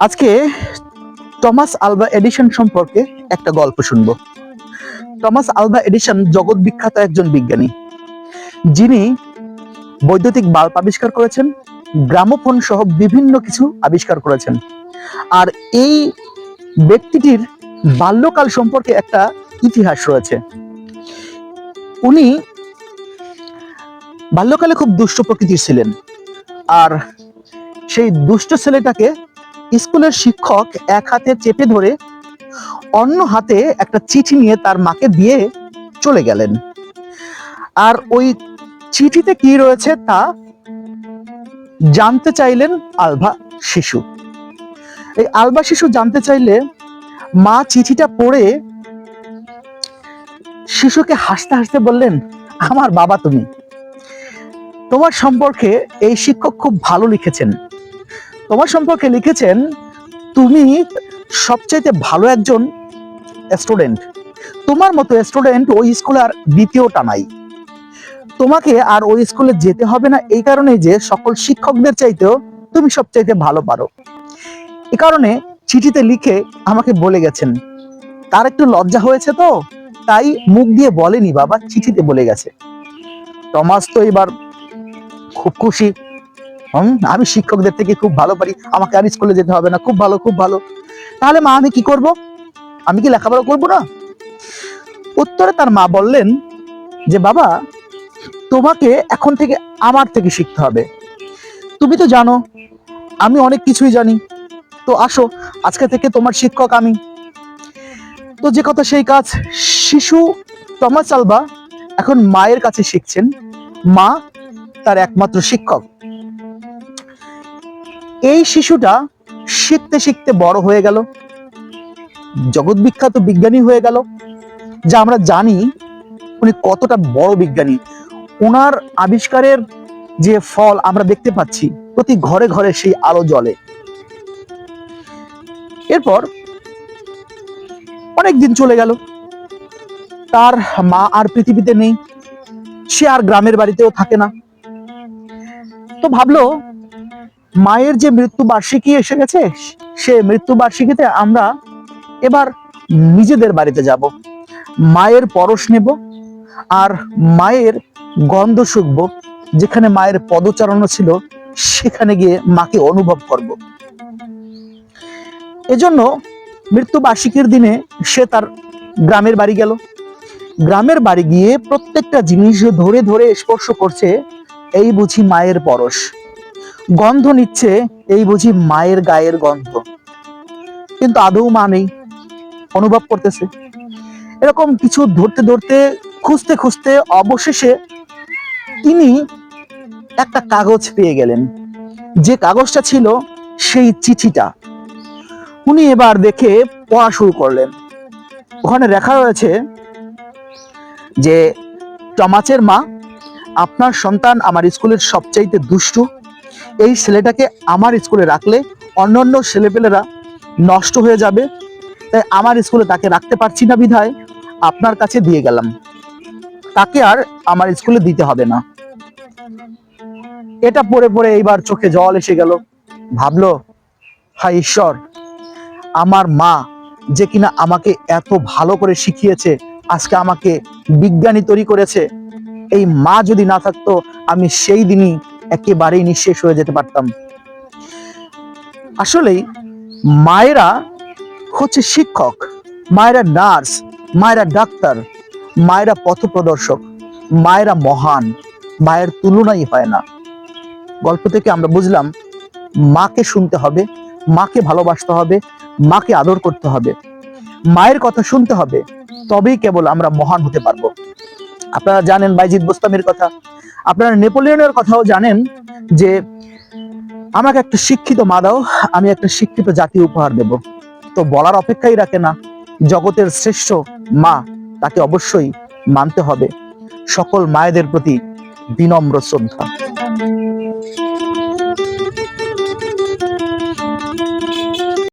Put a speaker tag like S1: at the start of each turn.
S1: আজকে Thomas Alva addition সম্পর্কে একটা গল্প শুনব। টমাস আলভা এডিশন জগৎ বিখ্যাত একজন বিজ্ঞানী। যিনি বৈদ্যুতিক বাল্ব আবিষ্কার করেছেন, গ্রামোফোন সহ বিভিন্ন কিছু আবিষ্কার করেছেন। আর এই ব্যক্তিটির বাল্যকাল সম্পর্কে একটা ইতিহাস রয়েছে। উনি বাল্যকালে খুব দুষ্ট প্রকৃতির ছিলেন। আর সেই দুষ্ট ছেলেটাকে স্কুলের শিক্ষক এক হাতে চেপে ধরে অন্য হাতে একটা চিঠি নিয়ে তার মাকে দিয়ে চলে গেলেন। আর ওই চিঠিতে কি রয়েছে তা জানতে চাইলেন আলভা শিশু। এই আলবা শিশু জানতে চাইলে মা চিঠিটা পড়ে শিশুকে হাসতে হাসতে বললেন, আমার বাবা তুমি। তোমার সম্পর্কে এই শিক্ষক খুব ভালো লিখেছেন। তোমার সম্পর্কে লিখেছেন, তুমি সবচাইতে ভালো একজন স্টুডেন্ট তোমার মতো স্টুডেন্ট ওই স্কুলে আর দ্বিতীয়টা নাই। তোমাকে আর ওই স্কুলে যেতে হবে না, এই কারণে যে সকল শিক্ষকদের চাইতেও তুমি সবচাইতে ভালো পারো। এ কারণে চিঠিতে লিখে আমাকে বলে গেছেন, তার একটু লজ্জা হয়েছে তো, তাই মুখ দিয়ে বলেনি বাবা, চিঠিতে বলে গেছে। টমাস তো এবার খুব খুশি। আমি শিক্ষকদের থেকে খুব ভালো পারি। আমাকে আর স্কুলে যেতে হবে না। খুব ভালো খুব ভালো। তাহলে মা, আমি কি করব? আমি কি লেখাপড়া করব না? উত্তরে তার মা বললেন যে, বাবা, তোমাকে এখন থেকে আমার থেকে শিখতে হবে। তুমি তো জানো, আমি অনেক কিছুই জানি। তো আসো, আজকে থেকে তোমার শিক্ষক আমি। তো যে কথা সেই কাজ। শিশু টমাস আলবা এখন মায়ের কাছে শিখছেন। মা তার একমাত্র শিক্ষক। এই শিশুটা শিখতে শিখতে বড় হয়ে গেল। জগৎ বিখ্যাত বিজ্ঞানী হয়ে গেল, যা আমরা জানি উনি কতটা বড় বিজ্ঞানী। ওনার আবিষ্কারের যে ফল আমরা দেখতে পাচ্ছি, প্রতি ঘরে ঘরে সেই আলো জ্বলে। এরপর অনেক দিন চলে গেল। তার মা আর পৃথিবীতে নেই, সে আর গ্রামের বাড়িতেও থাকে না। তো ভাবলো মায়ের যে মৃত্যু বার্ষিকী এসে গেছে, সে মৃত্যু বার্ষিকীতে আমরা এবার নিজেদের বাড়িতে যাব। মায়ের পরশ নেব আর মায়ের গন্ধ শুকবো। যেখানে মায়ের পদচারণা ছিল, সেখানে গিয়ে মাকে অনুভব করব। এজন্য মৃত্যু বার্ষিকীর দিনে সে তার গ্রামের বাড়ি গেল। গ্রামের বাড়ি গিয়ে প্রত্যেকটা জিনিস ধরে ধরে স্পর্শ করছে, এই বুঝি মায়ের পরশ। গন্ধ নিচ্ছে এই বুঝি মায়ের গায়ের গন্ধ। কিন্তু আদৌ মা নেই, অনুভব করতেছে। এরকম কিছু ধরতে ধরতে, খুঁজতে খুঁজতে অবশেষে তিনি একটা কাগজ পেয়ে গেলেন। যে কাগজটা ছিল সেই চিঠিটা। উনি এবার দেখে পড়া শুরু করলেন। ওখানে লেখা রয়েছে যে, টমাচের মা, আপনার সন্তান আমার স্কুলের সবচাইতে দুষ্টু এই ছেলেটাকে আমার স্কুলে রাখলে অন্যান্য ছেলেপেলেরা নষ্ট হয়ে যাবে। তাই আমার স্কুলে তাকে রাখতে পারছি না বিধায় আপনার কাছে দিয়ে গেলাম। তাকে আর আমার স্কুলে দিতে হবে না। এটা পড়ে পড়ে এইবার চোখে জল এসে গেল। ভাবলো হাই ঈশ্বর, আমার মা যে কিনা আমাকে এত ভালো করে শিখিয়েছে, আজকে আমাকে বিজ্ঞানী তৈরি করেছে। এই মা যদি না থাকতো, আমি সেই দিনই একেবারেই নিঃশেষ হয়ে যেতে পারতাম। আসলেই মায়েরা হচ্ছে শিক্ষক, মায়েরা নার্স, মায়েরা ডাক্তার, মায়েরা পথপ্রদর্শক, মায়েরা মহান, মায়ের তুলনাই হয় না। গল্প থেকে আমরা বুঝলাম, মাকে শুনতে হবে, মাকে ভালোবাসতে হবে, মাকে আদর করতে হবে। মায়ের কথা শুনতে হবে, তবেই কেবল আমরা মহান হতে পারব। আপনারা জানেন বাইজিদ বোস্তামের কথা আপনারা নেপোলিয়নের কথাও জানেন যে আমাকে একটা শিক্ষিত মা দাও, আমি একটা শিক্ষিত জাতি উপহার দেব। তো বলার অপেক্ষাই রাখে না। জগতের শ্রেষ্ঠ মা তাকে অবশ্যই মানতে হবে। সকল মায়েদের প্রতি বিনম্র শ্রদ্ধা।